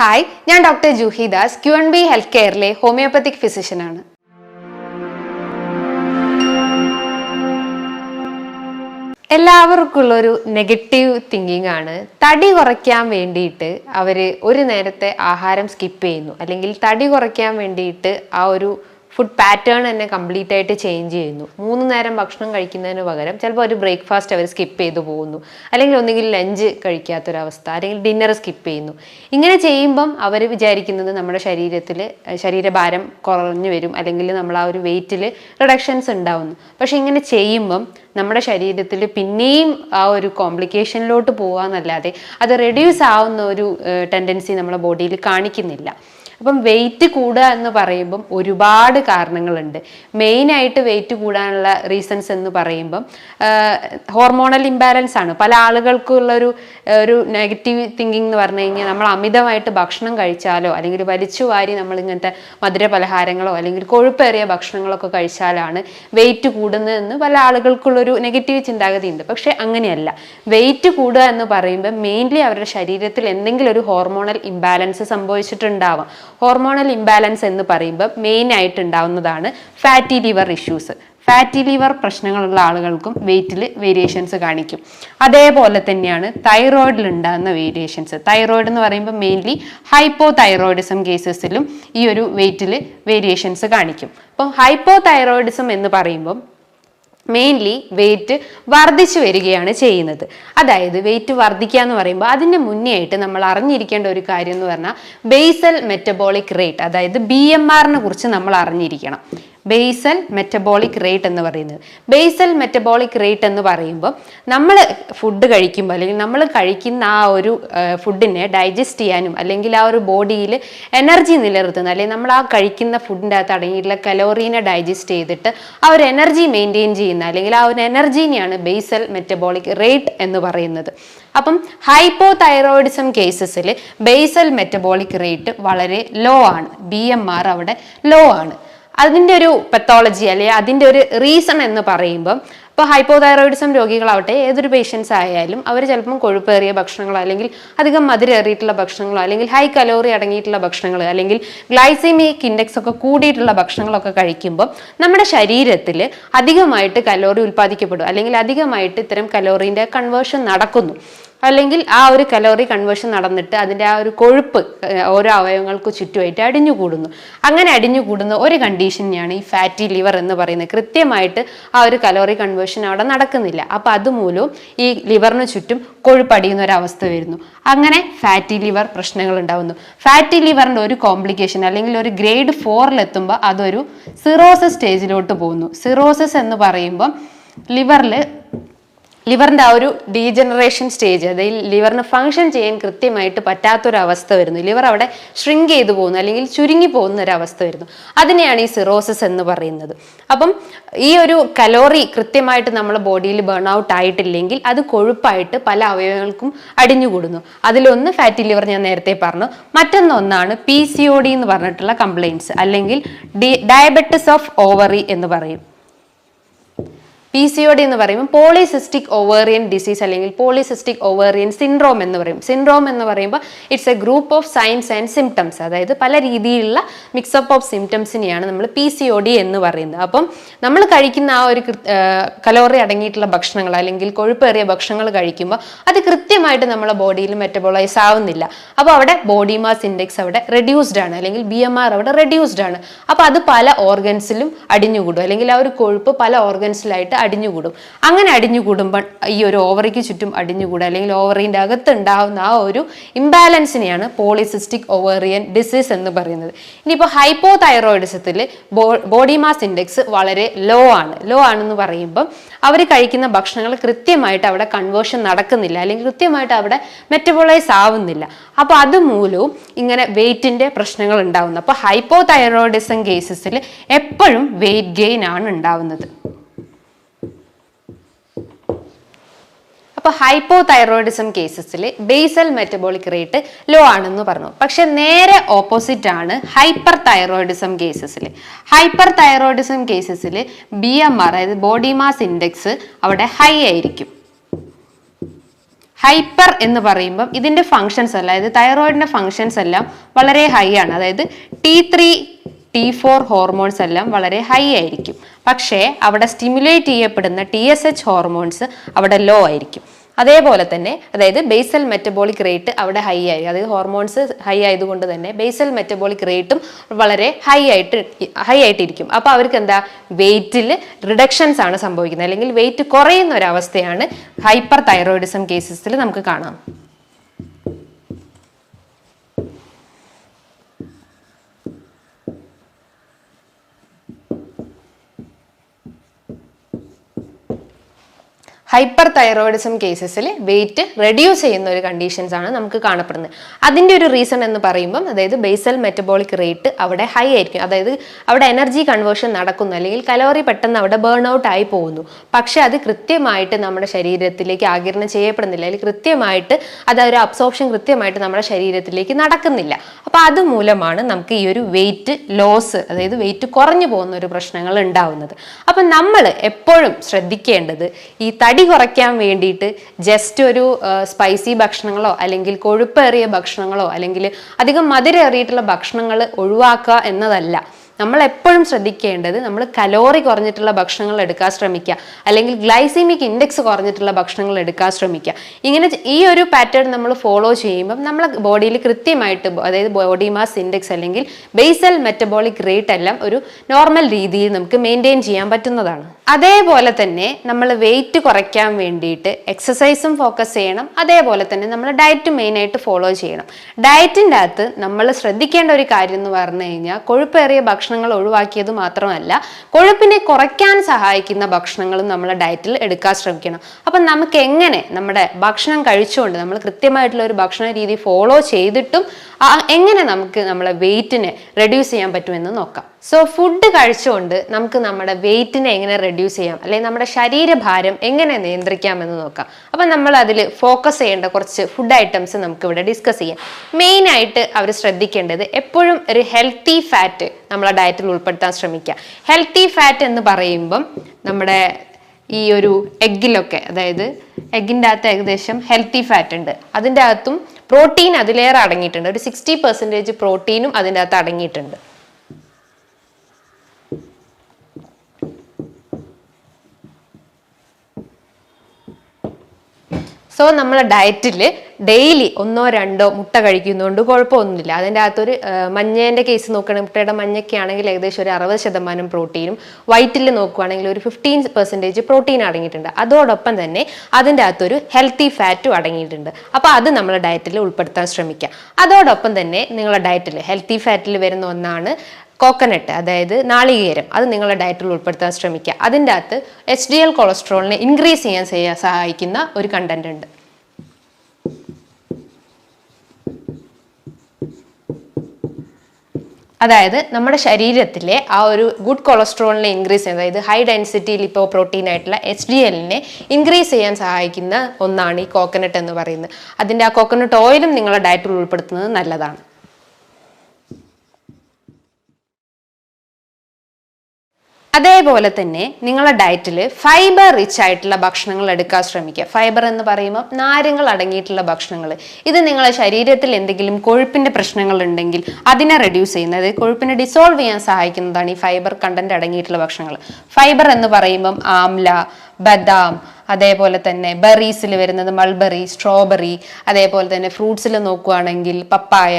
Hi ഞാൻ doctor Juhi Das Q N B health കെയറിലെ homeopathic ഫിസിഷ്യനാണ് എല്ലാവർക്കുള്ള ഒരു നെഗറ്റീവ് തിങ്കിങ് ആണ്. തടി കുറയ്ക്കാൻ വേണ്ടിയിട്ട് അവർ ഒരു നേരത്തെ ആഹാരം സ്കിപ്പ് ചെയ്യുന്നു. അല്ലെങ്കിൽ തടി കുറയ്ക്കാൻ വേണ്ടിയിട്ട് ആ ഒരു ഫുഡ് പാറ്റേൺ തന്നെ കംപ്ലീറ്റ് ആയിട്ട് ചേഞ്ച് ചെയ്യുന്നു. മൂന്ന് നേരം ഭക്ഷണം കഴിക്കുന്നതിന് പകരം ചിലപ്പോൾ ഒരു ബ്രേക്ക്ഫാസ്റ്റ് അവർ സ്കിപ്പ് ചെയ്തു പോകുന്നു. അല്ലെങ്കിൽ ഒന്നുകിൽ ലഞ്ച് കഴിക്കാത്തൊരവസ്ഥ അല്ലെങ്കിൽ ഡിന്നർ സ്കിപ്പ് ചെയ്യുന്നു. ഇങ്ങനെ ചെയ്യുമ്പം അവർ വിചാരിക്കുന്നത് നമ്മുടെ ശരീരത്തിൽ ശരീരഭാരം കുറഞ്ഞു വരും അല്ലെങ്കിൽ നമ്മൾ ആ ഒരു വെയിറ്റിൽ റിഡക്ഷൻസ് ഉണ്ടാവുന്നു. പക്ഷെ ഇങ്ങനെ ചെയ്യുമ്പം നമ്മുടെ ശരീരത്തിൽ പിന്നെയും ആ ഒരു കോംപ്ലിക്കേഷനിലോട്ട് പോകാന്നല്ലാതെ അത് റെഡ്യൂസ് ആവുന്ന ഒരു ടെൻഡൻസി നമ്മുടെ ബോഡിയിൽ കാണിക്കുന്നില്ല. അപ്പം വെയിറ്റ് കൂടുക എന്ന് പറയുമ്പം ഒരുപാട് കാരണങ്ങളുണ്ട്. മെയിനായിട്ട് വെയിറ്റ് കൂടാനുള്ള റീസൺസ് എന്ന് പറയുമ്പം ഹോർമോണൽ ഇംബാലൻസ് ആണ്. പല ആളുകൾക്കുള്ളൊരു ഒരു നെഗറ്റീവ് തിങ്കിങ് എന്ന് പറഞ്ഞു കഴിഞ്ഞാൽ നമ്മൾ അമിതമായിട്ട് ഭക്ഷണം കഴിച്ചാലോ അല്ലെങ്കിൽ വലിച്ചു വാരി നമ്മൾ ഇങ്ങനത്തെ മധുര പലഹാരങ്ങളോ അല്ലെങ്കിൽ കൊഴുപ്പേറിയ ഭക്ഷണങ്ങളൊക്കെ കഴിച്ചാലാണ് വെയിറ്റ് കൂടുന്നതെന്ന് പല ആളുകൾക്കുള്ളൊരു നെഗറ്റീവ് ചിന്താഗതി ഉണ്ട് പക്ഷേ അങ്ങനെയല്ല. വെയിറ്റ് കൂടുക എന്ന് പറയുമ്പോൾ മെയിൻലി അവരുടെ ശരീരത്തിൽ എന്തെങ്കിലും ഒരു ഹോർമോണൽ ഇംബാലൻസ് സംഭവിച്ചിട്ടുണ്ടാവാം. ഹോർമോണൽ ഇംബാലൻസ് എന്ന് പറയുമ്പോൾ മെയിൻ ആയിട്ട് ഉണ്ടാവുന്നതാണ് fatty liver issues fatty liver പ്രശ്നങ്ങളുള്ള ആളുകൾക്കും വെയിറ്റിൽ വേരിയേഷൻസ് കാണിക്കും. അതേപോലെ തന്നെയാണ് തൈറോയിഡിൽ ഉണ്ടാകുന്ന വേരിയേഷൻസ് തൈറോയിഡ് എന്ന് പറയുമ്പോൾ മെയിൻലി ഹൈപ്പോ തൈറോയിഡിസം കേസസിലും ഈ ഒരു വെയിറ്റിൽ വേരിയേഷൻസ് കാണിക്കും. അപ്പം ഹൈപ്പോ തൈറോയിഡിസം എന്ന് പറയുമ്പം മെയിൻലി വെയിറ്റ് വർദ്ധിച്ചു വരികയാണ് ചെയ്യുന്നത്. അതായത് വെയിറ്റ് വർദ്ധിക്കുക എന്ന് പറയുമ്പോൾ അതിന് മുന്നേ ആയിട്ട് നമ്മൾ അറിഞ്ഞിരിക്കേണ്ട ഒരു കാര്യം എന്ന് പറഞ്ഞാൽ ബേസൽ മെറ്റബോളിക് റേറ്റ് അതായത് ബി എം ആറിനെ കുറിച്ച് നമ്മൾ അറിഞ്ഞിരിക്കണം. ബേസൽ മെറ്റബോളിക് റേറ്റ് എന്ന് പറയുന്നത്. ബേസൽ മെറ്റബോളിക് റേറ്റ് എന്ന് പറയുമ്പോൾ നമ്മൾ ഫുഡ് കഴിക്കുമ്പോൾ അല്ലെങ്കിൽ നമ്മൾ കഴിക്കുന്ന ആ ഒരു ഫുഡിനെ ഡൈജസ്റ്റ് ചെയ്യാനും അല്ലെങ്കിൽ ആ ഒരു ബോഡിയിൽ എനർജി നിലനിർത്തുന്ന അല്ലെങ്കിൽ നമ്മൾ ആ കഴിക്കുന്ന ഫുഡിന്റെ അകത്ത് അടങ്ങിയിട്ടുള്ള കലോറീനെ ഡൈജസ്റ്റ് ചെയ്തിട്ട് ആ ഒരു എനർജി മെയിന്റെയിൻ ചെയ്യുന്ന അല്ലെങ്കിൽ ആ ഒരു എനർജീനെയാണ് ബേസൽ മെറ്റബോളിക് റേറ്റ് എന്ന് പറയുന്നത്. അപ്പം ഹൈപ്പോ തൈറോയിഡിസം കേസസിൽ ബേസൽ മെറ്റബോളിക് റേറ്റ് വളരെ ലോ ആണ്. ബി എം ആർ അവിടെ ലോ ആണ്. അതിന്റെ ഒരു പെത്തോളജി അല്ലെങ്കിൽ അതിന്റെ ഒരു റീസൺ എന്ന് പറയുമ്പം ഇപ്പോൾ ഹൈപ്പോതൈറോയിഡിസം രോഗികളാവട്ടെ ഏതൊരു പേഷ്യൻസ് ആയാലും അവർ ചിലപ്പം കൊഴുപ്പേറിയ ഭക്ഷണങ്ങളോ അല്ലെങ്കിൽ അധികം മധുരേറിയിട്ടുള്ള ഭക്ഷണങ്ങളോ അല്ലെങ്കിൽ ഹൈ കലോറി അടങ്ങിയിട്ടുള്ള ഭക്ഷണങ്ങൾ അല്ലെങ്കിൽ ഗ്ലൈസീമിക് ഇൻഡെക്സ് ഒക്കെ കൂടിയിട്ടുള്ള ഭക്ഷണങ്ങളൊക്കെ കഴിക്കുമ്പോൾ നമ്മുടെ ശരീരത്തിൽ അധികമായിട്ട് കലോറി ഉൽപ്പാദിക്കപ്പെടും അല്ലെങ്കിൽ അധികമായിട്ട് ഇത്തരം കലോറിന്റെ കൺവേർഷൻ നടക്കുന്നു. അല്ലെങ്കിൽ ആ ഒരു കലോറി കൺവേർഷൻ നടന്നിട്ട് അതിന്റെ ആ ഒരു കൊഴുപ്പ് ഓരോ അവയവങ്ങൾക്ക് ചുറ്റുമായിട്ട് അടിഞ്ഞുകൂടുന്നു. അങ്ങനെ അടിഞ്ഞു കൂടുന്ന ഒരു കണ്ടീഷനെയാണ് ഈ ഫാറ്റി ലിവർ എന്ന് പറയുന്നത്. കൃത്യമായിട്ട് ആ ഒരു കലോറി കൺവേർഷൻ അവിടെ നടക്കുന്നില്ല. അപ്പോൾ അതുമൂലം ഈ ലിവറിന് ചുറ്റും കൊഴുപ്പടിയുന്ന ഒരു അവസ്ഥ വരുന്നു. അങ്ങനെ ഫാറ്റി ലിവർ പ്രശ്നങ്ങൾ ഉണ്ടാകുന്നു ഫാറ്റി ലിവറിന്റെ ഒരു കോംപ്ലിക്കേഷൻ അല്ലെങ്കിൽ ഒരു ഗ്രേഡ് ഫോറിലെത്തുമ്പോൾ അതൊരു സിറോസസ് സ്റ്റേജിലോട്ട് പോകുന്നു. സിറോസസ് എന്ന് പറയുമ്പം ലിവറിൽ ലിവറിന്റെ ആ ഒരു ഡീജനറേഷൻ സ്റ്റേജ് അതായത് ലിവറിന് ഫങ്ഷൻ ചെയ്യാൻ കൃത്യമായിട്ട് പറ്റാത്തൊരവസ്ഥ വരുന്നു. ലിവർ അവിടെ ഷ്രിങ്ക് ചെയ്തു പോകുന്നു അല്ലെങ്കിൽ ചുരുങ്ങി പോകുന്ന ഒരു അവസ്ഥ വരുന്നു. അതിനെയാണ് ഈ സിറോസിസ് എന്ന് പറയുന്നത്. അപ്പം ഈ ഒരു കലോറി കൃത്യമായിട്ട് നമ്മുടെ ബോഡിയിൽ ബേൺ ഔട്ട് ആയിട്ടില്ലെങ്കിൽ അത് കൊഴുപ്പായിട്ട് പല അവയവങ്ങൾക്കും അടിഞ്ഞുകൂടുന്നു. അതിലൊന്ന് ഫാറ്റി ലിവർ ഞാൻ നേരത്തെ പറഞ്ഞു. മറ്റൊന്നൊന്നാണ് പി സി ഒ ഡി എന്ന് പറഞ്ഞിട്ടുള്ള കംപ്ലയിൻസ് അല്ലെങ്കിൽ ഡയബറ്റിസ് ഓഫ് ഓവറി എന്ന് പറയും. പി സി ഒ ഡി എന്ന് പറയുമ്പോൾ പോളിസിസ്റ്റിക് ഓവേറിയൻ ഡിസീസ് അല്ലെങ്കിൽ പോളിസിസ്റ്റിക് ഓവേറിയൻ സിൻഡ്രോം എന്ന് പറയും. സിൻഡ്രോം എന്ന് പറയുമ്പോൾ it's a group of signs and symptoms അതായത് പല രീതിയിലുള്ള മിക്സപ്പ് ഓഫ് സിംറ്റംസിനെയാണ് നമ്മൾ പി സി ഒ ഡി എന്ന് പറയുന്നത്. അപ്പം നമ്മൾ കഴിക്കുന്ന ആ ഒരു കലോറി അടങ്ങിയിട്ടുള്ള ഭക്ഷണങ്ങൾ അല്ലെങ്കിൽ കൊഴുപ്പേറിയ ഭക്ഷണങ്ങൾ കഴിക്കുമ്പോൾ അത് കൃത്യമായിട്ട് നമ്മുടെ ബോഡിയിൽ മെറ്റബോളൈസ് ആവുന്നില്ല. അപ്പോൾ അവിടെ ബോഡി മാസ് ഇൻഡെക്സ് അവിടെ റെഡ്യൂസ്ഡ് ആണ്. അല്ലെങ്കിൽ ബി എം ആർ അവിടെ റെഡ്യൂസ്ഡ് ആണ്. അപ്പോൾ അത് പല ഓർഗൻസിലും അടിഞ്ഞുകൂടും. അല്ലെങ്കിൽ ആ ഒരു കൊഴുപ്പ് പല ഓർഗൻസിലായിട്ട് അടിഞ്ഞുകൂടും. അങ്ങനെ അടിഞ്ഞുകൂടുമ്പോൾ ഈ ഒരു ഓവറിക്ക് ചുറ്റും അടിഞ്ഞുകൂടുക അല്ലെങ്കിൽ ഓവറിന്റെ അകത്ത് ഉണ്ടാകുന്ന ആ ഒരു ഇംബാലൻസിനെയാണ് പോളിസിസ്റ്റിക് ഓവറിയൻ ഡിസീസ് എന്ന് പറയുന്നത്. ഇനിയിപ്പോൾ ഹൈപ്പോ തൈറോയിഡിസത്തിൽ ബോഡി മാസ് ഇൻഡെക്സ് വളരെ ലോ ആണ്. ലോ ആണെന്ന് പറയുമ്പം അവർ കഴിക്കുന്ന ഭക്ഷണങ്ങൾ കൃത്യമായിട്ട് അവിടെ കൺവേർഷൻ നടക്കുന്നില്ല. അല്ലെങ്കിൽ കൃത്യമായിട്ട് അവിടെ മെറ്റബോളൈസ് ആവുന്നില്ല. അപ്പോൾ അതുമൂലവും ഇങ്ങനെ വെയിറ്റിന്റെ പ്രശ്നങ്ങൾ ഉണ്ടാവുന്നു. അപ്പോൾ ഹൈപ്പോ തൈറോയിഡിസം കേസസിൽ എപ്പോഴും വെയിറ്റ് ഗെയിൻ ആണ് ഉണ്ടാവുന്നത്. അപ്പോൾ ഹൈപ്പോ തൈറോയിഡിസം കേസസിൽ ബേസൽ മെറ്റബോളിക് റേറ്റ് ലോ ആണെന്ന് പറഞ്ഞു. പക്ഷെ നേരെ ഓപ്പോസിറ്റ് ആണ് ഹൈപ്പർ തൈറോയിഡിസം കേസസിൽ ഹൈപ്പർ തൈറോയിഡിസം കേസസിൽ ബി എം ആർ അതായത് ബോഡി മാസ് ഇൻഡെക്സ് അവിടെ ഹൈ ആയിരിക്കും. ഹൈപ്പർ എന്ന് പറയുമ്പം ഇതിന്റെ ഫങ്ഷൻസ് അല്ല അതായത് തൈറോയിഡിന്റെ ഫങ്ഷൻസ് എല്ലാം വളരെ ഹൈ ആണ്. അതായത് T three T four hormones എല്ലാം വളരെ ഹൈ ആയിരിക്കും. പക്ഷേ അവിടെ സ്റ്റിമുലേറ്റ് ചെയ്യപ്പെടുന്ന ടി എസ് എച്ച് ഹോർമോൺസ് അവിടെ ലോ ആയിരിക്കും. അതേപോലെ തന്നെ അതായത് ബേസൽ മെറ്റബോളിക് റേറ്റ് അവിടെ ഹൈ ആയി അതായത് ഹോർമോൺസ് ഹൈ ആയതുകൊണ്ട് തന്നെ ബേസൽ മെറ്റബോളിക് റേറ്റും വളരെ ഹൈ ആയിട്ട് ഹൈ ആയിട്ടിരിക്കും. അപ്പോൾ അവർക്ക് എന്താ? വെയിറ്റിൽ റിഡക്ഷൻസ് ആണ് സംഭവിക്കുന്നത്. അല്ലെങ്കിൽ വെയിറ്റ് കുറയുന്ന ഒരു അവസ്ഥയാണ് ഹൈപ്പർ തൈറോയിഡിസം കേസസിൽ നമുക്ക് കാണാം. ഹൈപ്പർ തൈറോയിഡിസം കേസസിൽ വെയിറ്റ് റെഡ്യൂസ് ചെയ്യുന്ന ഒരു കണ്ടീഷൻസ് ആണ് നമുക്ക് കാണപ്പെടുന്നത്. അതിന്റെ ഒരു റീസൺ എന്ന് പറയുമ്പം അതായത് ബേസൽ മെറ്റബോളിക് റേറ്റ് അവിടെ ഹൈ ആയിരിക്കും. അതായത് അവിടെ എനർജി കൺവേർഷൻ നടക്കുന്നു. അല്ലെങ്കിൽ കലോറി പെട്ടെന്ന് അവിടെ ബേൺ ഔട്ട് ആയി പോകുന്നു. പക്ഷേ അത് കൃത്യമായിട്ട് നമ്മുടെ ശരീരത്തിലേക്ക് ആകിരണം ചെയ്യപ്പെടുന്നില്ല. അല്ലെങ്കിൽ കൃത്യമായിട്ട് അത് ഒരു അബ്സോർപ്ഷൻ കൃത്യമായിട്ട് നമ്മുടെ ശരീരത്തിലേക്ക് നടക്കുന്നില്ല. അപ്പോൾ അതുമൂലമാണ് നമുക്ക് ഈ ഒരു വെയിറ്റ് ലോസ് അതായത് വെയിറ്റ് കുറഞ്ഞു പോകുന്ന ഒരു പ്രശ്നങ്ങൾ ഉണ്ടാവുന്നത്. അപ്പം നമ്മൾ എപ്പോഴും ശ്രദ്ധിക്കേണ്ടത് ഈ തടി കുറയ്ക്കാൻ വേണ്ടിയിട്ട് ജസ്റ്റ് ഒരു സ്പൈസി ഭക്ഷണങ്ങളോ അല്ലെങ്കിൽ കൊഴുപ്പേറിയ ഭക്ഷണങ്ങളോ അല്ലെങ്കിൽ അധികം മധുരേറിയിട്ടുള്ള ഭക്ഷണങ്ങൾ ഒഴിവാക്കുക എന്നതല്ല. നമ്മൾ എപ്പോഴും ശ്രദ്ധിക്കേണ്ടത് നമ്മൾ കലോറി കുറഞ്ഞിട്ടുള്ള ഭക്ഷണങ്ങൾ എടുക്കാൻ ശ്രമിക്കുക. അല്ലെങ്കിൽ ഗ്ലൈസിമിക് ഇൻഡെക്സ് കുറഞ്ഞിട്ടുള്ള ഭക്ഷണങ്ങൾ എടുക്കാൻ ശ്രമിക്കുക. ഇങ്ങനെ ഈ ഒരു പാറ്റേൺ നമ്മൾ ഫോളോ ചെയ്യുമ്പം നമ്മളെ ബോഡിയിൽ കൃത്യമായിട്ട് അതായത് ബോഡി മാസ് ഇൻഡെക്സ് അല്ലെങ്കിൽ ബേസൽ മെറ്റബോളിക് റേറ്റ് എല്ലാം ഒരു നോർമൽ രീതിയിൽ നമുക്ക് മെയിന്റെയിൻ ചെയ്യാൻ പറ്റുന്നതാണ്. അതേപോലെ തന്നെ നമ്മൾ വെയിറ്റ് കുറയ്ക്കാൻ വേണ്ടിയിട്ട് എക്സസൈസും ഫോക്കസ് ചെയ്യണം. അതേപോലെ തന്നെ നമ്മൾ ഡയറ്റ് മെയിനായിട്ട് ഫോളോ ചെയ്യണം. ഡയറ്റിന്റെ അകത്ത് നമ്മൾ ശ്രദ്ധിക്കേണ്ട ഒരു കാര്യം എന്ന് പറഞ്ഞു കഴിഞ്ഞാൽ കൊഴുപ്പേറിയ ഭക്ഷണങ്ങൾ ഒഴിവാക്കിയത് മാത്രമല്ല കൊഴുപ്പിനെ കുറയ്ക്കാൻ സഹായിക്കുന്ന ഭക്ഷണങ്ങളും നമ്മൾ ഡയറ്റിൽ എടുക്കാൻ ശ്രമിക്കണം. അപ്പം നമുക്ക് എങ്ങനെ നമ്മുടെ ഭക്ഷണം കഴിച്ചുകൊണ്ട് നമ്മൾ കൃത്യമായിട്ടുള്ള ഒരു ഭക്ഷണ രീതി ഫോളോ ചെയ്തിട്ടും എങ്ങനെ നമുക്ക് നമ്മളെ വെയിറ്റിനെ റെഡ്യൂസ് ചെയ്യാൻ പറ്റുമെന്ന് നോക്കാം. സോ ഫുഡ് കഴിച്ചുകൊണ്ട് നമുക്ക് നമ്മുടെ വെയിറ്റിനെ എങ്ങനെ റെഡ്യൂസ് ചെയ്യാം അല്ലെങ്കിൽ നമ്മുടെ ശരീരഭാരം എങ്ങനെ നിയന്ത്രിക്കാമെന്ന് നോക്കാം. അപ്പം നമ്മൾ അതിൽ ഫോക്കസ് ചെയ്യേണ്ട കുറച്ച് ഫുഡ് ഐറ്റംസ് നമുക്ക് ഇവിടെ ഡിസ്കസ് ചെയ്യാം മെയിനായിട്ട് അവർ ശ്രദ്ധിക്കേണ്ടത് എപ്പോഴും ഒരു ഹെൽത്തി ഫാറ്റ് നമ്മളെ ഡയറ്റിൽ ഉൾപ്പെടുത്താൻ ശ്രമിക്കുക. ഹെൽത്തി ഫാറ്റ് എന്ന് പറയുമ്പം നമ്മുടെ ഈ ഒരു എഗ്ഗിലൊക്കെ അതായത് എഗ്ഗിന്റെ അകത്ത് ഏകദേശം ഹെൽത്തി ഫാറ്റ് ഉണ്ട്. അതിന്റെ അകത്തും പ്രോട്ടീൻ അതിലേറെ അടങ്ങിയിട്ടുണ്ട്. ഒരു സിക്സ്റ്റി പെർസെന്റേജ് പ്രോട്ടീനും അതിന്റെ അകത്ത് അടങ്ങിയിട്ടുണ്ട്. സോ നമ്മളെ ഡയറ്റിൽ ഡെയിലി ഒന്നോ രണ്ടോ മുട്ട കഴിക്കുന്നതുകൊണ്ട് കുഴപ്പമൊന്നുമില്ല. അതിന്റെ അകത്തൊരു മഞ്ഞേന്റെ കേസ് നോക്കുകയാണെങ്കിൽ മുട്ടയുടെ മഞ്ഞയ്ക്ക് ആണെങ്കിൽ ഏകദേശം ഒരു അറുപത് ശതമാനം പ്രോട്ടീനും വൈറ്റിൽ നോക്കുകയാണെങ്കിൽ ഒരു ഫിഫ്റ്റീൻ പെർസെന്റേജ് പ്രോട്ടീൻ അടങ്ങിയിട്ടുണ്ട്. അതോടൊപ്പം തന്നെ അതിന്റെ അകത്തൊരു ഹെൽത്തി ഫാറ്റും അടങ്ങിയിട്ടുണ്ട്. അപ്പോൾ അത് നമ്മൾ ഡയറ്റിൽ ഉൾപ്പെടുത്താൻ ശ്രമിക്കുക അതോടൊപ്പം തന്നെ നിങ്ങളുടെ ഡയറ്റിൽ ഹെൽത്തി ഫാറ്റിൽ വരുന്ന ഒന്നാണ് കോക്കനട്ട് അതായത് നാളികേരം അത് നിങ്ങളുടെ ഡയറ്റിൽ ഉൾപ്പെടുത്താൻ ശ്രമിക്കുക. അതിന്റെ അകത്ത് എച്ച് ഡി എൽ കൊളസ്ട്രോളിനെ ഇൻക്രീസ് ചെയ്യാൻ സഹായിക്കുന്ന ഒരു കണ്ടന്റ് ഉണ്ട്. അതായത് നമ്മുടെ ശരീരത്തിലെ ആ ഒരു ഗുഡ് കൊളസ്ട്രോളിനെ ഇൻക്രീസ് ചെയ്യുന്നത് അതായത് ഹൈ ഡെൻസിറ്റി ലിപ്പോ പ്രോട്ടീൻ ആയിട്ടുള്ള എച്ച് ഡി എല്ലിനെ ഇൻക്രീസ് ചെയ്യാൻ സഹായിക്കുന്ന ഒന്നാണ് ഈ കോക്കനട്ട് എന്ന് പറയുന്നത്. അതിന്റെ ആ കോക്കനട്ട് ഓയിലും നിങ്ങളുടെ ഡയറ്റിൽ ഉൾപ്പെടുത്തുന്നത് നല്ലതാണ്. അതേപോലെ തന്നെ നിങ്ങളുടെ ഡയറ്റിൽ ഫൈബർ റിച്ച് ആയിട്ടുള്ള ഭക്ഷണങ്ങൾ എടുക്കാൻ ശ്രമിക്കുക. ഫൈബർ എന്ന് പറയുമ്പോൾ നാരുകൾ അടങ്ങിയിട്ടുള്ള ഭക്ഷണങ്ങൾ. ഇത് നിങ്ങളുടെ ശരീരത്തിൽ എന്തെങ്കിലും കൊഴുപ്പിന്റെ പ്രശ്നങ്ങൾ ഉണ്ടെങ്കിൽ അതിനെ റെഡ്യൂസ് ചെയ്യുന്നത് കൊഴുപ്പിനെ ഡിസോൾവ് ചെയ്യാൻ സഹായിക്കുന്നതാണ് ഈ ഫൈബർ കണ്ടന്റ് അടങ്ങിയിട്ടുള്ള ഭക്ഷണങ്ങൾ. ഫൈബർ എന്ന് പറയുമ്പം ആംല ബദാം അതേപോലെ തന്നെ ബെറീസിൽ വരുന്നത് മൾബെറി സ്ട്രോബെറി അതേപോലെ തന്നെ ഫ്രൂട്ട്സിൽ നോക്കുകയാണെങ്കിൽ പപ്പായ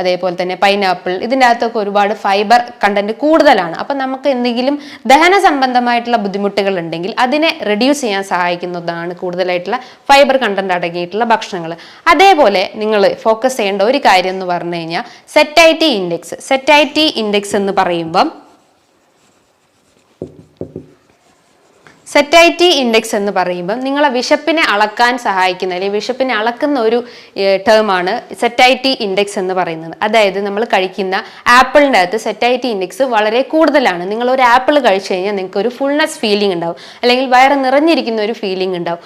അതേപോലെ തന്നെ പൈനാപ്പിൾ ഇതിന്റെ അകത്തൊക്കെ ഒരുപാട് ഫൈബർ കണ്ടന്റ് കൂടുതലാണ്. അപ്പം നമുക്ക് എന്തെങ്കിലും ദഹന സംബന്ധമായിട്ടുള്ള ബുദ്ധിമുട്ടുകൾ ഉണ്ടെങ്കിൽ അതിനെ റെഡ്യൂസ് ചെയ്യാൻ സഹായിക്കുന്നതാണ് കൂടുതലായിട്ടുള്ള ഫൈബർ കണ്ടന്റ് അടങ്ങിയിട്ടുള്ള ഭക്ഷണങ്ങൾ. അതേപോലെ നിങ്ങൾ ഫോക്കസ് ചെയ്യേണ്ട ഒരു കാര്യം എന്ന് പറഞ്ഞു കഴിഞ്ഞാൽ സെറ്റൈറ്റി ഇൻഡെക്സ് സെറ്റൈറ്റി ഇൻഡെക്സ് എന്ന് പറയുമ്പം സെറ്റൈറ്റി ഇൻഡെക്സ് എന്ന് പറയുമ്പോൾ നിങ്ങളെ വിശപ്പിനെ അളക്കാൻ സഹായിക്കുന്ന അല്ലെങ്കിൽ വിശപ്പിനെ അളക്കുന്ന ഒരു ടേമാണ് സെറ്റൈറ്റി ഇൻഡെക്സ് എന്ന് പറയുന്നത്. അതായത് നമ്മൾ കഴിക്കുന്ന ആപ്പിളിന്റെ അകത്ത് സെറ്റൈറ്റി ഇൻഡെക്സ് വളരെ കൂടുതലാണ്. നിങ്ങൾ ഒരു ആപ്പിൾ കഴിച്ചു കഴിഞ്ഞാൽ നിങ്ങൾക്ക് ഒരു ഫുൾനെസ് ഫീലിംഗ് ഉണ്ടാവും. അല്ലെങ്കിൽ വയറ് നിറഞ്ഞിരിക്കുന്ന ഒരു ഫീലിംഗ് ഉണ്ടാവും.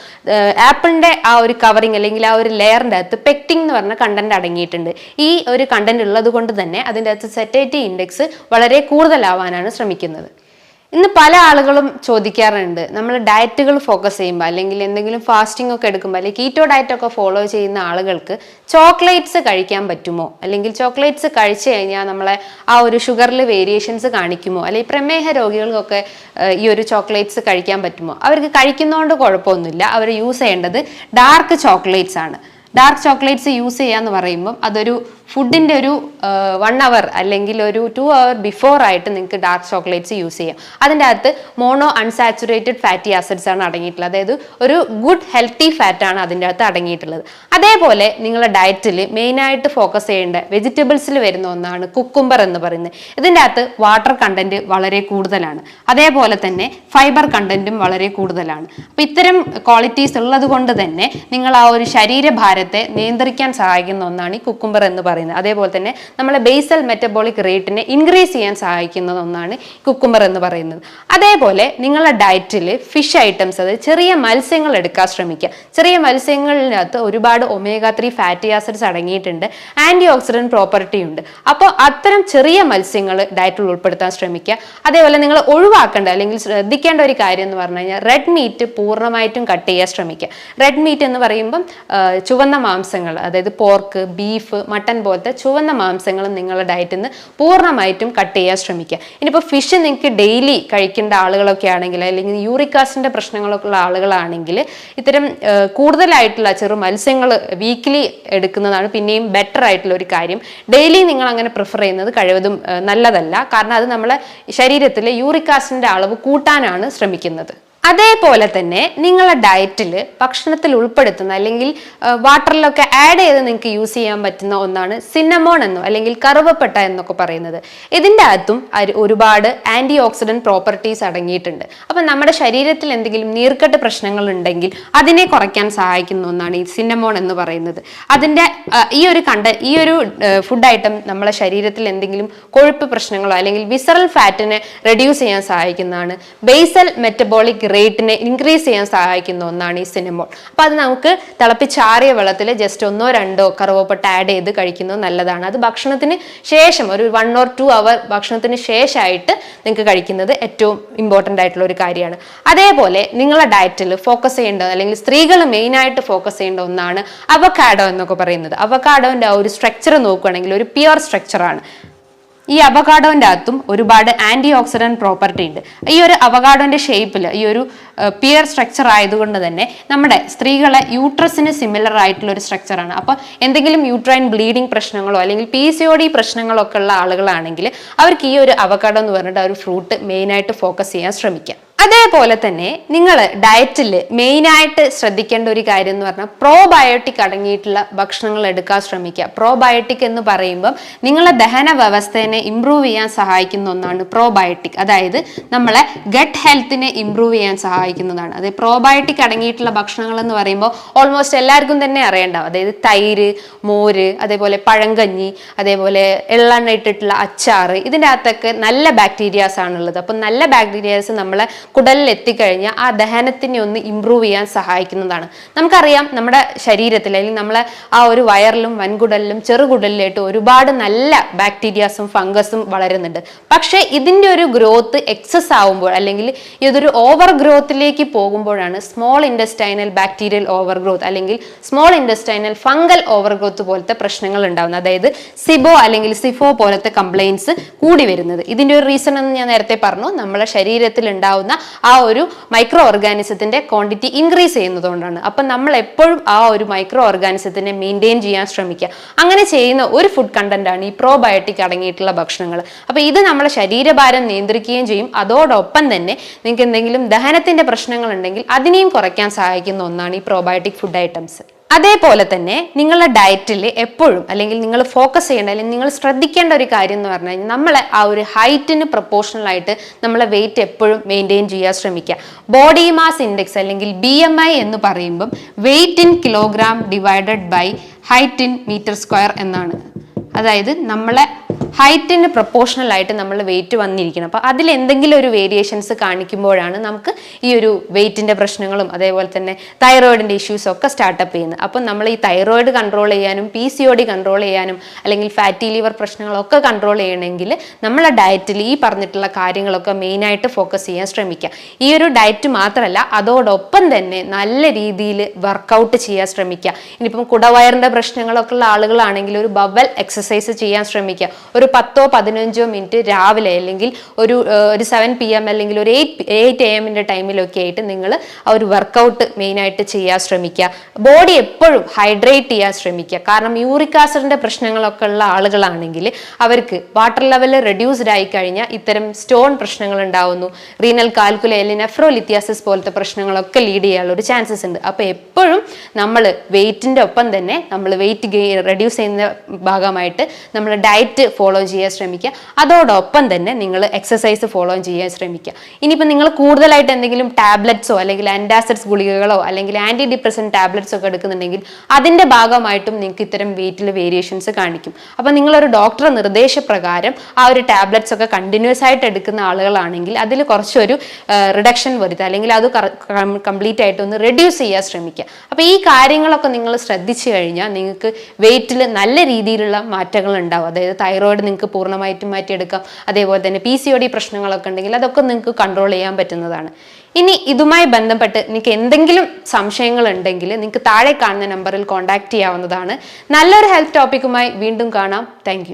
ആപ്പിളിന്റെ ആ ഒരു കവറിങ് അല്ലെങ്കിൽ ആ ഒരു ലെയറിന്റെ അകത്ത് പെക്റ്റിംഗ് എന്ന് പറഞ്ഞ കണ്ടന്റ് അടങ്ങിയിട്ടുണ്ട്. ഈ ഒരു കണ്ടന്റ് ഉള്ളത് കൊണ്ട് തന്നെ അതിന്റെ അകത്ത് സെറ്റൈറ്റി ഇൻഡെക്സ് വളരെ കൂടുതലാവാനാണ് ശ്രമിക്കുന്നത്. ഇന്ന് പല ആളുകളും ചോദിക്കാറുണ്ട്. നമ്മൾ ഡയറ്റുകൾ ഫോക്കസ് ചെയ്യുമ്പോൾ അല്ലെങ്കിൽ എന്തെങ്കിലും ഫാസ്റ്റിംഗ് ഒക്കെ എടുക്കുമ്പോൾ അല്ലെങ്കിൽ കീറ്റോ ഡയറ്റ് ഒക്കെ ഫോളോ ചെയ്യുന്ന ആളുകൾക്ക് ചോക്ലേറ്റ്സ് കഴിക്കാൻ പറ്റുമോ? അല്ലെങ്കിൽ ചോക്ലേറ്റ്സ് കഴിച്ചു കഴിഞ്ഞാൽ നമ്മളെ ആ ഒരു ഷുഗറിൽ വേരിയേഷൻസ് കാണിക്കുമോ? അല്ലെങ്കിൽ പ്രമേഹ രോഗികൾക്കൊക്കെ ഈ ഒരു ചോക്ലേറ്റ്സ് കഴിക്കാൻ പറ്റുമോ? അവർക്ക് കഴിക്കുന്നതുകൊണ്ട് കുഴപ്പമൊന്നുമില്ല. അവർ യൂസ് ചെയ്യേണ്ടത് ഡാർക്ക് ചോക്ലേറ്റ്സ് ആണ്. ഡാർക്ക് ചോക്ലേറ്റ്സ് യൂസ് ചെയ്യാന്ന് പറയുമ്പം അതൊരു ഫുഡിന്റെ ഒരു വൺ അവർ അല്ലെങ്കിൽ ഒരു ടു അവർ ബിഫോർ ആയിട്ട് നിങ്ങൾക്ക് ഡാർക്ക് ചോക്ലേറ്റ്സ് യൂസ് ചെയ്യാം. അതിന്റെ അകത്ത് മോണോ അൺസാച്ചുറേറ്റഡ് ഫാറ്റി ആസിഡ്സ് ആണ് അടങ്ങിയിട്ടുള്ളത്. അതായത് ഒരു ഗുഡ് ഹെൽത്തി ഫാറ്റാണ് അതിന്റെ അകത്ത് അടങ്ങിയിട്ടുള്ളത്. അതേപോലെ നിങ്ങളുടെ ഡയറ്റിൽ മെയിനായിട്ട് ഫോക്കസ് ചെയ്യേണ്ട വെജിറ്റബിൾസിൽ വരുന്ന ഒന്നാണ് കുക്കുംബർ എന്ന് പറയുന്നത്. ഇതിന്റെ അകത്ത് വാട്ടർ കണ്ടന്റ് വളരെ കൂടുതലാണ്. അതേപോലെ തന്നെ ഫൈബർ കണ്ടന്റും വളരെ കൂടുതലാണ്. അപ്പം ഇത്തരം ക്വാളിറ്റീസ് ഉള്ളത് കൊണ്ട് തന്നെ നിങ്ങൾ ആ ഒരു ശരീരഭാരത്തെ നിയന്ത്രിക്കാൻ സഹായിക്കുന്ന ഒന്നാണ് ഈ കുക്കുംബർ എന്ന് പറയുന്നത്. അതേപോലെ തന്നെ നമ്മളെ ബേസൽ മെറ്റബോളിക് റേറ്റിനെ ഇൻക്രീസ് ചെയ്യാൻ സഹായിക്കുന്ന ഒന്നാണ് കുക്കുംബർ എന്ന് പറയുന്നത്. അതേപോലെ നിങ്ങളുടെ ഡയറ്റിൽ ഫിഷ് ഐറ്റംസ് അതായത് ചെറിയ മത്സ്യങ്ങൾ എടുക്കാൻ ശ്രമിക്കുക. ചെറിയ മത്സ്യങ്ങളിനകത്ത് ഒരുപാട് ഒമേഗ ത്രീ ഫാറ്റി ആസിഡ്സ് അടങ്ങിയിട്ടുണ്ട്. ആന്റി ഓക്സിഡന്റ് പ്രോപ്പർട്ടി ഉണ്ട്. അപ്പോൾ അത്തരം ചെറിയ മത്സ്യങ്ങൾ ഡയറ്റിൽ ഉൾപ്പെടുത്താൻ ശ്രമിക്കുക. അതേപോലെ നിങ്ങൾ ഒഴിവാക്കേണ്ട അല്ലെങ്കിൽ ശ്രദ്ധിക്കേണ്ട ഒരു കാര്യം എന്ന് പറഞ്ഞു കഴിഞ്ഞാൽ റെഡ് മീറ്റ് പൂർണമായിട്ടും കട്ട് ചെയ്യാൻ ശ്രമിക്കുക. റെഡ് മീറ്റ് എന്ന് പറയുമ്പം ചുവന്ന മാംസങ്ങൾ അതായത് പോർക്ക് ബീഫ് മട്ടൻ പോലത്തെ ചുവന്ന മാംസങ്ങൾ നിങ്ങളുടെ ഡയറ്റിൽ നിന്ന് പൂർണമായിട്ടും കട്ട് ചെയ്യാൻ ശ്രമിക്കുക. ഇനിയിപ്പോൾ ഫിഷ് നിങ്ങൾക്ക് ഡെയിലി കഴിക്കേണ്ട ആളുകളൊക്കെ ആണെങ്കിൽ അല്ലെങ്കിൽ യൂറിക് പ്രശ്നങ്ങളൊക്കെ ഉള്ള ആളുകളാണെങ്കിൽ ഇത്തരം കൂടുതലായിട്ടുള്ള ചെറു മത്സ്യങ്ങൾ വീക്കിലി എടുക്കുന്നതാണ് പിന്നെയും ബെറ്റർ ആയിട്ടുള്ള ഒരു കാര്യം. ഡെയിലി നിങ്ങൾ അങ്ങനെ പ്രിഫർ ചെയ്യുന്നത് കഴിവതും നല്ലതല്ല. കാരണം അത് നമ്മളെ ശരീരത്തിലെ യൂറിക് അളവ് കൂട്ടാനാണ് ശ്രമിക്കുന്നത്. അതേപോലെ തന്നെ നിങ്ങളുടെ ഡയറ്റിൽ ഭക്ഷണത്തിൽ ഉൾപ്പെടുത്തുന്ന അല്ലെങ്കിൽ വാട്ടറിലൊക്കെ ആഡ് ചെയ്ത് നിങ്ങൾക്ക് യൂസ് ചെയ്യാൻ പറ്റുന്ന ഒന്നാണ് സിന്നമോൺ എന്നോ അല്ലെങ്കിൽ കറുവപ്പെട്ട എന്നൊക്കെ പറയുന്നത്. ഇതിന്റെ അകത്തും ഒരുപാട് ആന്റി ഓക്സിഡന്റ് പ്രോപ്പർട്ടീസ് അടങ്ങിയിട്ടുണ്ട്. അപ്പം നമ്മുടെ ശരീരത്തിൽ എന്തെങ്കിലും നീർക്കെട്ട് പ്രശ്നങ്ങൾ ഉണ്ടെങ്കിൽ അതിനെ കുറയ്ക്കാൻ സഹായിക്കുന്ന ഒന്നാണ് ഈ സിന്നമോൺ എന്ന് പറയുന്നത്. അതിന്റെ ഈ ഒരു കണ്ട ഈ ഒരു ഫുഡ് ഐറ്റം നമ്മളെ ശരീരത്തിൽ എന്തെങ്കിലും കൊഴുപ്പ് പ്രശ്നങ്ങളോ അല്ലെങ്കിൽ വിസറൽ ഫാറ്റിനെ റെഡ്യൂസ് ചെയ്യാൻ സഹായിക്കുന്നതാണ്. ബേസൽ മെറ്റബോളിക് റേറ്റിനെ ഇൻക്രീസ് ചെയ്യാൻ സഹായിക്കുന്ന ഒന്നാണ് ഈ സിനിമോൾ അപ്പൊ അത് നമുക്ക് തിളപ്പിച്ചാറിയ വെള്ളത്തിൽ ജസ്റ്റ് ഒന്നോ രണ്ടോ കറുവപ്പട്ട ആഡ് ചെയ്ത് കഴിക്കുന്നത് നല്ലതാണ്. അത് ഭക്ഷണത്തിന് ശേഷം ഒരു വൺ ഓർ ടു അവർ ഭക്ഷണത്തിന് ശേഷമായിട്ട് നിങ്ങൾക്ക് കഴിക്കുന്നത് ഏറ്റവും ഇമ്പോർട്ടന്റ് ആയിട്ടുള്ള ഒരു കാര്യമാണ്. അതേപോലെ നിങ്ങളുടെ ഡയറ്റിൽ ഫോക്കസ് ചെയ്യേണ്ടത് അല്ലെങ്കിൽ സ്ത്രീകൾ മെയിനായിട്ട് ഫോക്കസ് ചെയ്യേണ്ട ഒന്നാണ് അവക്കാഡോ എന്നൊക്കെ പറയുന്നത്. അവക്കാഡോന്റെ ആ ഒരു സ്ട്രക്ചർ നോക്കുകയാണെങ്കിൽ ഒരു പ്യുവർ സ്ട്രക്ചറാണ് ഈ അവകാഡോന്റെ അകത്തും ഒരുപാട് ആന്റി ഓക്സിഡന്റ് പ്രോപ്പർട്ടി ഉണ്ട്. ഈ ഒരു അവകാഡോന്റെ ഷേപ്പിൽ ഈ ഒരു പിയർ സ്ട്രക്ചർ ആയതുകൊണ്ട് തന്നെ നമ്മുടെ സ്ത്രീകളെ യൂട്രസിന് സിമിലർ ആയിട്ടുള്ള ഒരു സ്ട്രക്ചറാണ് അപ്പോൾ എന്തെങ്കിലും യൂട്രൈൻ ബ്ലീഡിങ് പ്രശ്നങ്ങളോ അല്ലെങ്കിൽ പി സി ഒ ഡി പ്രശ്നങ്ങളോ ഒക്കെ ഉള്ള ആളുകളാണെങ്കിൽ അവർക്ക് ഈ ഒരു അവകാഡോ എന്ന് പറഞ്ഞിട്ട് ആ ഒരു ഫ്രൂട്ട് മെയിനായിട്ട് ഫോക്കസ് ചെയ്യാൻ ശ്രമിക്കാം. അതേപോലെ തന്നെ നിങ്ങൾ ഡയറ്റിൽ മെയിനായിട്ട് ശ്രദ്ധിക്കേണ്ട ഒരു കാര്യം എന്ന് പറഞ്ഞാൽ പ്രോബയോട്ടിക് അടങ്ങിയിട്ടുള്ള ഭക്ഷണങ്ങൾ എടുക്കാൻ ശ്രമിക്കുക. പ്രോബയോട്ടിക് എന്ന് പറയുമ്പം നിങ്ങളുടെ ദഹന വ്യവസ്ഥയെ ഇമ്പ്രൂവ് ചെയ്യാൻ സഹായിക്കുന്ന ഒന്നാണ് പ്രോബയോട്ടിക് അതായത് നമ്മളെ ഗട്ട് ഹെൽത്തിനെ ഇമ്പ്രൂവ് ചെയ്യാൻ സഹായിക്കുന്നതാണ്. അതായത് പ്രോബയോട്ടിക് അടങ്ങിയിട്ടുള്ള ഭക്ഷണങ്ങൾ എന്ന് പറയുമ്പോൾ ഓൾമോസ്റ്റ് എല്ലാവർക്കും തന്നെ അറിയണ്ടാവും. അതായത് തൈര് മോര് അതേപോലെ പഴങ്കഞ്ഞി അതേപോലെ എള്ളെണ്ണ ഇട്ടിട്ടുള്ള അച്ചാറ് ഇതിന്റെ അകത്തൊക്കെ നല്ല ബാക്ടീരിയാസ് ആണുള്ളത്. അപ്പം നല്ല ബാക്ടീരിയാസ് നമ്മളെ കുടലിൽ എത്തിക്കഴിഞ്ഞാൽ ആ ദഹനത്തിനെ ഒന്ന് ഇമ്പ്രൂവ് ചെയ്യാൻ സഹായിക്കുന്നതാണ്. നമുക്കറിയാം നമ്മുടെ ശരീരത്തിൽ അല്ലെങ്കിൽ നമ്മളെ ആ ഒരു വയറിലും വൻകുടലിലും ചെറുകുടലിലായിട്ട് ഒരുപാട് നല്ല ബാക്ടീരിയാസും ഫംഗസും വളരുന്നുണ്ട്. പക്ഷേ ഇതിന്റെ ഒരു ഗ്രോത്ത് എക്സസ് ആവുമ്പോൾ അല്ലെങ്കിൽ ഇതൊരു ഓവർ ഗ്രോത്തിലേക്ക് പോകുമ്പോഴാണ് small intestinal bacterial overgrowth അല്ലെങ്കിൽ small intestinal fungal overgrowth പോലത്തെ പ്രശ്നങ്ങൾ ഉണ്ടാവുന്നത്. അതായത് സിബോ അല്ലെങ്കിൽ സിഫോ പോലത്തെ കംപ്ലയിൻസ് കൂടി വരുന്നത്. ഇതിന്റെ ഒരു റീസൺ എന്ന് ഞാൻ നേരത്തെ പറഞ്ഞു. നമ്മളെ ശരീരത്തിൽ ഉണ്ടാവുന്ന ആ ഒരു മൈക്രോ ഓർഗാനിസത്തിന്റെ ക്വാണ്ടിറ്റി ഇൻക്രീസ് ചെയ്യുന്നതുകൊണ്ടാണ്. അപ്പം നമ്മൾ എപ്പോഴും ആ ഒരു മൈക്രോ ഓർഗാനിസത്തിനെ മെയിന്റെയിൻ ചെയ്യാൻ ശ്രമിക്കുക. അങ്ങനെ ചെയ്യുന്ന ഒരു ഫുഡ് കണ്ടന്റ് ആണ് ഈ പ്രോബയോട്ടിക് അടങ്ങിയിട്ടുള്ള ഭക്ഷണങ്ങൾ. അപ്പോൾ ഇത് നമ്മളെ ശരീരഭാരം നിയന്ത്രിക്കുകയും ചെയ്യും. അതോടൊപ്പം തന്നെ നിങ്ങൾക്ക് എന്തെങ്കിലും ദഹനത്തിന്റെ പ്രശ്നങ്ങൾ ഉണ്ടെങ്കിൽ അതിനെയും കുറയ്ക്കാൻ സഹായിക്കുന്ന ഒന്നാണ് ഈ പ്രോബയോട്ടിക് ഫുഡ് ഐറ്റംസ് അതേപോലെ തന്നെ നിങ്ങളുടെ ഡയറ്റിൽ എപ്പോഴും അല്ലെങ്കിൽ നിങ്ങൾ ഫോക്കസ് ചെയ്യേണ്ട അല്ലെങ്കിൽ നിങ്ങൾ ശ്രദ്ധിക്കേണ്ട ഒരു കാര്യം എന്ന് പറഞ്ഞു കഴിഞ്ഞാൽ നമ്മളെ ആ ഒരു ഹൈറ്റിന് പ്രൊപ്പോർഷണൽ ആയിട്ട് നമ്മളെ വെയിറ്റ് എപ്പോഴും മെയിന്റെയിൻ ചെയ്യാൻ ശ്രമിക്കുക. ബോഡി മാസ് ഇൻഡെക്സ് അല്ലെങ്കിൽ ബി എം ഐ എന്ന് പറയുമ്പം weight in kilogram divided by height in metre square എന്നാണ്. അതായത് നമ്മളെ ഹൈറ്റിന് പ്രൊപ്പോഷണൽ ആയിട്ട് നമ്മൾ വെയിറ്റ് വന്നിരിക്കണം. അപ്പോൾ അതിൽ എന്തെങ്കിലും ഒരു വേരിയേഷൻസ് കാണിക്കുമ്പോഴാണ് നമുക്ക് ഈ ഒരു വെയിറ്റിന്റെ പ്രശ്നങ്ങളും അതേപോലെ തന്നെ തൈറോയിഡിന്റെ ഇഷ്യൂസും ഒക്കെ സ്റ്റാർട്ടപ്പ് ചെയ്യുന്നത്. അപ്പം നമ്മൾ ഈ തൈറോയിഡ് കൺട്രോൾ ചെയ്യാനും P C O D control ചെയ്യാനും അല്ലെങ്കിൽ ഫാറ്റി ലിവർ പ്രശ്നങ്ങളൊക്കെ കൺട്രോൾ ചെയ്യണമെങ്കിൽ നമ്മളെ ഡയറ്റിൽ ഈ പറഞ്ഞിട്ടുള്ള കാര്യങ്ങളൊക്കെ മെയിനായിട്ട് ഫോക്കസ് ചെയ്യാൻ ശ്രമിക്കുക. ഈ ഒരു ഡയറ്റ് മാത്രമല്ല അതോടൊപ്പം തന്നെ നല്ല രീതിയിൽ വർക്കൗട്ട് ചെയ്യാൻ ശ്രമിക്കുക. ഇനിയിപ്പം കുടവയറിന്റെ പ്രശ്നങ്ങളൊക്കെ ഉള്ള ആളുകളാണെങ്കിൽ ഒരു ബവൽ എക്സസൈസ് ചെയ്യാൻ ശ്രമിക്കുക. ഒരു പത്തോ പതിനഞ്ചോ മിനിറ്റ് രാവിലെ അല്ലെങ്കിൽ ഒരു ഒരു സെവൻ പി എം അല്ലെങ്കിൽ ഒരു എയ്റ്റ് എയ്റ്റ് എ എമ്മിന്റെ ടൈമിലൊക്കെ ആയിട്ട് നിങ്ങൾ ആ ഒരു വർക്കൗട്ട് മെയിനായിട്ട് ചെയ്യാൻ ശ്രമിക്കുക. ബോഡി എപ്പോഴും ഹൈഡ്രേറ്റ് ചെയ്യാൻ ശ്രമിക്കുക. കാരണം യൂറിക് ആസിഡിന്റെ പ്രശ്നങ്ങളൊക്കെ ഉള്ള ആളുകളാണെങ്കിൽ അവർക്ക് വാട്ടർ ലെവൽ റെഡ്യൂസ്ഡ് ആയി കഴിഞ്ഞാൽ ഇത്തരം സ്റ്റോൺ പ്രശ്നങ്ങൾ ഉണ്ടാവുന്നു. റീനൽ കാൽക്കുലയിൽ നെഫ്രോലിത്യാസിസ് പോലത്തെ പ്രശ്നങ്ങളൊക്കെ ലീഡ് ചെയ്യാനുള്ള ഒരു ചാൻസസ് ഉണ്ട്. അപ്പോൾ എപ്പോഴും നമ്മൾ വെയിറ്റിന്റെ ഒപ്പം തന്നെ നമ്മൾ വെയിറ്റ് ഗെയിൻ റെഡ്യൂസ് ചെയ്യുന്ന ഭാഗമായിട്ട് നമ്മൾ ഡയറ്റ് ഫോളോ ചെയ്യാൻ ശ്രമിക്കുക. അതോടൊപ്പം തന്നെ നിങ്ങൾ എക്സസൈസ് ഫോളോ ചെയ്യാൻ ശ്രമിക്കുക. ഇനിയിപ്പോൾ നിങ്ങൾ കൂടുതലായിട്ട് എന്തെങ്കിലും ടാബ്ലറ്റ്സോ അല്ലെങ്കിൽ ആന്റാസിഡ്സ് ഗുളികകളോ അല്ലെങ്കിൽ ആന്റി ഡിപ്രസൻ ടാബ്ലറ്റ്സ് ഒക്കെ എടുക്കുന്നുണ്ടെങ്കിൽ അതിന്റെ ഭാഗമായിട്ടും നിങ്ങൾക്ക് ഇത്തരം വെയിറ്റിൽ വേരിയേഷൻസ് കാണിക്കും. അപ്പോൾ നിങ്ങളൊരു ഡോക്ടറെ നിർദ്ദേശപ്രകാരം ആ ഒരു ടാബ്ലറ്റ്സ് ഒക്കെ കണ്ടിന്യൂസ് ആയിട്ട് എടുക്കുന്ന ആളുകളാണെങ്കിൽ അതിൽ കുറച്ചൊരു റിഡക്ഷൻ വരുത്തുക. അല്ലെങ്കിൽ അത് കംപ്ലീറ്റ് ആയിട്ട് ഒന്ന് റെഡ്യൂസ് ചെയ്യാൻ ശ്രമിക്കുക. അപ്പോൾ ഈ കാര്യങ്ങളൊക്കെ നിങ്ങൾ ശ്രദ്ധിച്ചു കഴിഞ്ഞാൽ നിങ്ങൾക്ക് വെയിറ്റിൽ നല്ല രീതിയിലുള്ള മാറ്റങ്ങൾ ഉണ്ടാവും. അതായത് തൈറോയിഡ് നിങ്ങൾക്ക് പൂർണമായിട്ടും മാറ്റിയെടുക്കാം. അതേപോലെ തന്നെ പി സി ഒ ഡി പ്രശ്നങ്ങളൊക്കെ ഉണ്ടെങ്കിൽ അതൊക്കെ നിങ്ങൾക്ക് കൺട്രോൾ ചെയ്യാൻ പറ്റുന്നതാണ്. ഇനി ഇതുമായി ബന്ധപ്പെട്ട് നിങ്ങൾക്ക് എന്തെങ്കിലും സംശയങ്ങൾ ഉണ്ടെങ്കിൽ നിങ്ങൾക്ക് താഴെ കാണുന്ന നമ്പറിൽ കോൺടാക്ട് ചെയ്യാവുന്നതാണ്. നല്ലൊരു ഹെൽത്ത് ടോപ്പിക്കുമായി വീണ്ടും കാണാം. താങ്ക്